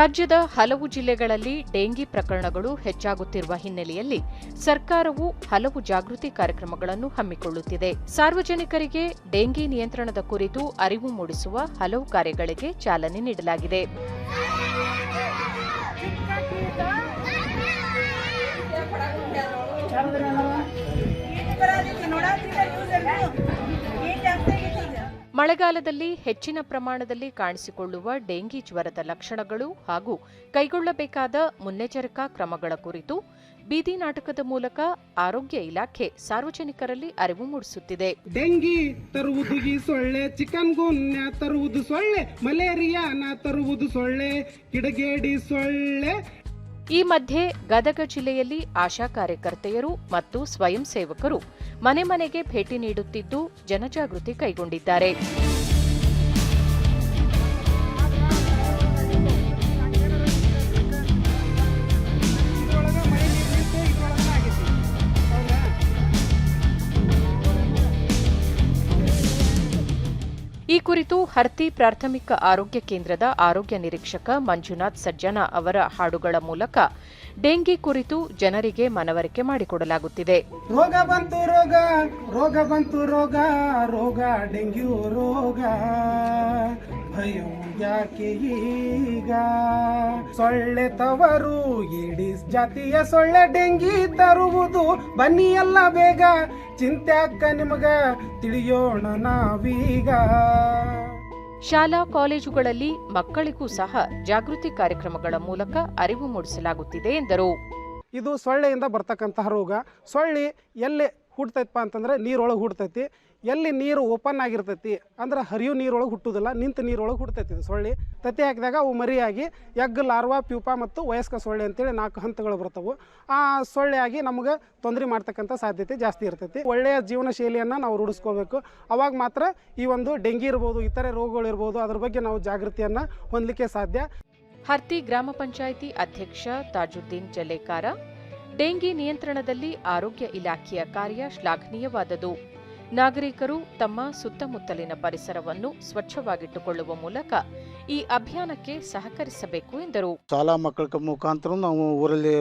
ರಾಜ್ಯದ ಹಲವು ಜಿಲ್ಲೆಗಳಲ್ಲಿ ಡೆಂಗಿ ಪ್ರಕರಣಗಳು ಹೆಚ್ಚಾಗುತ್ತಿರುವ ಹಿನ್ನೆಲೆಯಲ್ಲಿ ಸರ್ಕಾರವು ಹಲವು ಜಾಗೃತಿ ಕಾರ್ಯಕ್ರಮಗಳನ್ನು ಹಮ್ಮಿಕೊಳ್ಳುತ್ತಿದೆ. ಸಾರ್ವಜನಿಕರಿಗೆ ಡೆಂಗಿ ನಿಯಂತ್ರಣದ ಕುರಿತು ಅರಿವು ಮೂಡಿಸುವ ಹಲವು ಕಾರ್ಯಗಳಿಗೆ ಚಾಲನೆ ನೀಡಲಾಗಿದೆ. ಮಳೆಗಾಲದಲ್ಲಿ ಹೆಚ್ಚಿನ ಪ್ರಮಾಣದಲ್ಲಿ ಕಾಣಿಸಿಕೊಳ್ಳುವ ಡೆಂಗಿ ಜ್ವರದ ಲಕ್ಷಣಗಳು ಹಾಗೂ ಕೈಗೊಳ್ಳಬೇಕಾದ ಮುನ್ನೆಚ್ಚರಿಕಾ ಕ್ರಮಗಳ ಕುರಿತು ಬೀದಿ ನಾಟಕದ ಮೂಲಕ ಆರೋಗ್ಯ ಇಲಾಖೆ ಸಾರ್ವಜನಿಕರಲ್ಲಿ ಅರಿವು ಮೂಡಿಸುತ್ತಿದೆ. ಡೆಂಗಿ ತರುವುದು ಸೊಳ್ಳೆ, ಚಿಕನ್ ಗುನ್ಯ ತರುವುದು ಸೊಳ್ಳೆ, ಮಲೇರಿಯಾನ ತರುವುದು ಸೊಳ್ಳೆ, ಕಿಡಗೇಡಿ ಸೊಳ್ಳೆ ಈ ಮಧ್ಯೆ ಗದಗ ಜಿಲ್ಲೆಯಲ್ಲಿ ಆಶಾ ಕಾರ್ಯಕರ್ತೆಯರು ಮತ್ತು ಸ್ವಯಂ ಸೇವಕರು ಮನೆ ಮನೆಗೆ ಭೇಟಿ ನೀಡುತ್ತಿದ್ದು ಜನಜಾಗೃತಿ ಕೈಗೊಂಡಿದ್ದಾರೆ. ಕುರಿತು ಹರ್ತಿ ಪ್ರಾಥಮಿಕ ಆರೋಗ್ಯ ಕೇಂದ್ರದ ಆರೋಗ್ಯ ನಿರೀಕ್ಷಕ ಮಂಜುನಾಥ್ ಸಜ್ಜನ ಅವರ ಹಾಡುಗಳ ಮೂಲಕ ಡೆಂಗಿ ಕುರಿತು ಜನರಿಗೆ ಮನವರಿಕೆ ಮಾಡಿಕೊಡಲಾಗುತ್ತಿದೆ. ರೋಗ ಬಂತು ರೋಗ ರೋಗ ಬಂತು ರೋಗ ರೋಗ, ಡೆಂಗ್ಯೂ ರೋಗ. ಯಾಕೆ ಈಗ? ಸೊಳ್ಳೆ ತವರು ಇಡೀ ಜಾತಿಯ ಸೊಳ್ಳೆ ಡೆಂಗಿ ತರುವುದು ಬನ್ನಿ ಎಲ್ಲ ಬೇಗ. ಚಿಂತೆ ಅಕ್ಕ ನಿಮಗ ತಿಳಿಯೋಣ ನಾವೀಗ. ಶಾಲಾ ಕಾಲೇಜುಗಳಲ್ಲಿ ಮಕ್ಕಳಿಗೂ ಸಹ ಜಾಗೃತಿ ಕಾರ್ಯಕ್ರಮಗಳ ಮೂಲಕ ಅರಿವು ಮೂಡಿಸಲಾಗುತ್ತಿದೆ ಎಂದರು. ಇದು ಸೊಳ್ಳೆಯಿಂದ ಬರ್ತಕ್ಕಂತಹ ರೋಗ. ಸೊಳ್ಳೆ ಎಲ್ಲಿ ಹುಡ್ತೈತಪ್ಪ ಅಂತಂದ್ರೆ ನೀರೊಳಗೆ ಹುಡ್ತೈತಿ. ಎಲ್ಲಿ ನೀರು ಓಪನ್ ಆಗಿರ್ತೈತಿ, ಅಂದ್ರೆ ಹರಿಯು ನೀರೊಳಗೆ ಹುಟ್ಟುದಿಲ್ಲ, ನಿಂತ ನೀರೊಳಗೆ ಹುಡ್ತೈತಿ ಇದು ಸೊಳ್ಳೆ. ತತ್ತಿ ಹಾಕಿದಾಗ ಅವು ಮರಿಯಾಗಿ ಎಗ್, ಲಾರ್ವಾ, ಪ್ಯೂಪಾ ಮತ್ತು ವಯಸ್ಕ ಸೊಳ್ಳೆ ಅಂತೇಳಿ ನಾಲ್ಕು ಹಂತಗಳು ಬರ್ತವೆ. ಆ ಸೊಳ್ಳೆಯಾಗಿ ನಮಗೆ ತೊಂದರೆ ಮಾಡ್ತಕ್ಕಂಥ ಸಾಧ್ಯತೆ ಜಾಸ್ತಿ ಇರ್ತೈತಿ. ಒಳ್ಳೆಯ ಜೀವನ ಶೈಲಿಯನ್ನು ನಾವು ರೂಢಿಸ್ಕೋಬೇಕು. ಅವಾಗ ಮಾತ್ರ ಈ ಒಂದು ಡೆಂಗಿ ಇರ್ಬೋದು, ಇತರೆ ರೋಗಗಳು ಇರ್ಬೋದು, ಅದ್ರ ಬಗ್ಗೆ ನಾವು ಜಾಗೃತಿಯನ್ನು ಹೊಂದಲಿಕ್ಕೆ ಸಾಧ್ಯ. ಹರ್ತಿ ಗ್ರಾಮ ಪಂಚಾಯಿತಿ ಅಧ್ಯಕ್ಷ ತಾಜುದ್ದೀನ್ ಜಲೇಕಾರ ಡೆಂಗಿ ನಿಯಂತ್ರಣದಲ್ಲಿ ಆರೋಗ್ಯ ಇಲಾಖೆಯ ಕಾರ್ಯ ಶ್ಲಾಘನೀಯವಾದದು ನಾಗರಿಕರು ತಮ್ಮ ಸುತ್ತಮುತ್ತಲಿನ ಪರಿಸರವನ್ನು ಸ್ವಚ್ಛವಾಗಿಟ್ಟುಕೊಳ್ಳುವ ಮೂಲಕ ಈ ಅಭಿಯಾನಕ್ಕೆ ಸಹಕರಿಸಬೇಕು ಎಂದರು. ಶಾಲಾ ಮಕ್ಕಳ ಮುಖಾಂತರ ನಾವು ಊರಲ್ಲಿ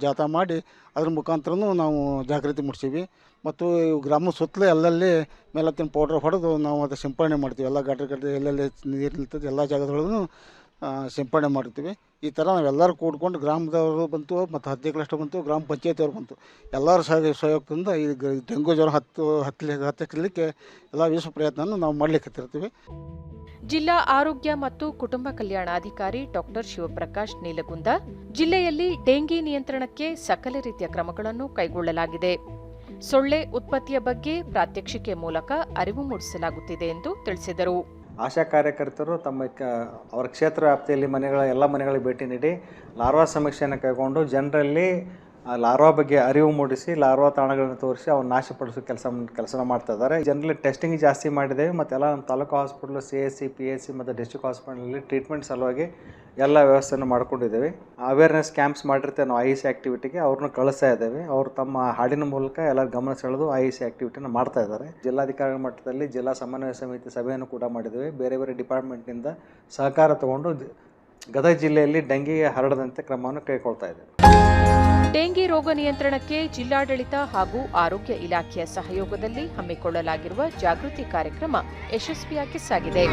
ಜಾಥಾ ಮಾಡಿ ಅದರ ಮುಖಾಂತರ ನಾವು ಜಾಗೃತಿ ಮೂಡಿಸೀವಿ. ಮತ್ತು ಗ್ರಾಮ ಸುತ್ತಲೂ ಎಲ್ಲೆಲ್ಲಿ ಮೇಲತ್ತಿನ ಪೌಡ್ರ್ ಹೊಡೆದು ನಾವು ಅದು ಸಿಂಪಡಣೆ ಮಾಡ್ತೀವಿ. ಎಲ್ಲ ಗಟ್ರ ಗಟ್ರ ಎಲ್ಲೆಲ್ಲಿ ನೀರು ನಿಲ್ತದೆ ಎಲ್ಲ ಜಾಗದೊಳಗೂ ಸಿಂಪಡಣೆ ಮಾಡಿರ್ತೀವಿ. ಈ ಥರ ನಾವೆಲ್ಲರೂ ಕೂಡ್ಕೊಂಡು ಗ್ರಾಮದವರು ಬಂತು, ಮತ್ತು ಹದಿನೈದು ಕ್ಲಸ್ಟರ್ ಬಂತು, ಗ್ರಾಮ ಪಂಚಾಯತಿಯವ್ರು ಬಂತು. ಎಲ್ಲರ ಸಹ, ಸಹಯೋಗದಿಂದ ಈ ಡೆಂಗು ಜ್ವರ ಹತ್ತು ಹತ್ತಲಿ ಹತ್ತಿಕ್ಕಲಿಕ್ಕೆ ಎಲ್ಲ ವಿಶ್ವ ಪ್ರಯತ್ನವನ್ನು ನಾವು ಮಾಡಲಿಕ್ಕೆ ಜಿಲ್ಲಾ ಆರೋಗ್ಯ ಮತ್ತು ಕುಟುಂಬ ಕಲ್ಯಾಣಾಧಿಕಾರಿ ಡಾಕ್ಟರ್ ಶಿವಪ್ರಕಾಶ್ ನೀಲಗುಂದ, ಜಿಲ್ಲೆಯಲ್ಲಿ ಡೆಂಗಿ ನಿಯಂತ್ರಣಕ್ಕೆ ಸಕಲ ರೀತಿಯ ಕ್ರಮಗಳನ್ನು ಕೈಗೊಳ್ಳಲಾಗಿದೆ. ಸೊಳ್ಳೆ ಉತ್ಪತ್ತಿಯ ಬಗ್ಗೆ ಪ್ರಾತ್ಯಕ್ಷಿಕೆ ಮೂಲಕ ಅರಿವು ಮೂಡಿಸಲಾಗುತ್ತಿದೆ ಎಂದು ತಿಳಿಸಿದರು. ಆಶಾ ಕಾರ್ಯಕರ್ತರು ತಮ್ಮ ಕ, ಅವರ ಕ್ಷೇತ್ರ ವ್ಯಾಪ್ತಿಯಲ್ಲಿ ಮನೆಗಳ, ಎಲ್ಲ ಮನೆಗಳಿಗೆ ಭೇಟಿ ನೀಡಿ, ಲಾರ್ವಾ ಸಮೀಕ್ಷೆಯನ್ನು ಕೈಗೊಂಡು ಜನರಲ್ಲಿ ಆ ಲಾರ್ವಾ ಬಗ್ಗೆ ಅರಿವು ಮೂಡಿಸಿ, ಲಾರ್ವಾ ತಾಣಗಳನ್ನು ತೋರಿಸಿ ಅವ್ರು ನಾಶಪಡಿಸೋ ಕೆಲಸ ಕೆಲಸನ ಮಾಡ್ತಾ ಇದ್ದಾರೆ. ಜನರಲ್ಲಿ ಟೆಸ್ಟಿಂಗ್ ಜಾಸ್ತಿ ಮಾಡಿದ್ದೇವೆ ಮತ್ತೆ ಎಲ್ಲ ನಮ್ಮ taluk hospital C S C P S C ಮತ್ತು ಡಿಸ್ಟ್ರಿಕ್ಟ್ ಹಾಸ್ಪಿಟಲಲ್ಲಿ ಟ್ರೀಟ್ಮೆಂಟ್ ಸಲುವಾಗಿ ಎಲ್ಲ ವ್ಯವಸ್ಥೆಯನ್ನು ಮಾಡ್ಕೊಂಡಿದ್ದೇವೆ. ಅವೇರ್ನೆಸ್ ಕ್ಯಾಂಪ್ಸ್ ಮಾಡಿರ್ತೇವೆ ನಾವು ಐ ಸಿ ಆಕ್ಟಿವಿಟಿಗೆ ಅವ್ರನ್ನ ಕಳಿಸ್ತಾ ಇದ್ದೇವೆ. ಅವರು ತಮ್ಮ ಹಾಡಿನ ಮೂಲಕ ಎಲ್ಲ ಗಮನ ಸೆಳೆದು ಐ ಸಿ ಆ್ಯಕ್ಟಿವಿಟಿನ ಮಾಡ್ತಾ ಇದ್ದಾರೆ. ಜಿಲ್ಲಾಧಿಕಾರಿ ಮಟ್ಟದಲ್ಲಿ ಜಿಲ್ಲಾ ಸಮನ್ವಯ ಸಮಿತಿ ಸಭೆಯನ್ನು ಕೂಡ ಮಾಡಿದ್ದೇವೆ. ಬೇರೆ ಬೇರೆ ಡಿಪಾರ್ಟ್ಮೆಂಟ್ನಿಂದ ಸಹಕಾರ ತಗೊಂಡು ಗದಗ ಜಿಲ್ಲೆಯಲ್ಲಿ ಡೆಂಗಿಗೆ ಹರಡದಂತೆ ಕ್ರಮವನ್ನು ಕೈಗೊಳ್ತಾ ಇದ್ದೇವೆ. ಡೆಂಗಿ ರೋಗ ನಿಯಂತ್ರಣಕ್ಕೆ ಜಿಲ್ಲಾಡಳಿತ ಹಾಗೂ ಆರೋಗ್ಯ ಇಲಾಖೆಯ ಸಹಯೋಗದಲ್ಲಿ ಹಮ್ಮಿಕೊಳ್ಳಲಾಗಿರುವ ಜಾಗೃತಿ ಕಾರ್ಯಕ್ರಮ ಯಶಸ್ವಿಯಾಗಿ ಸಾಗಿದೆ.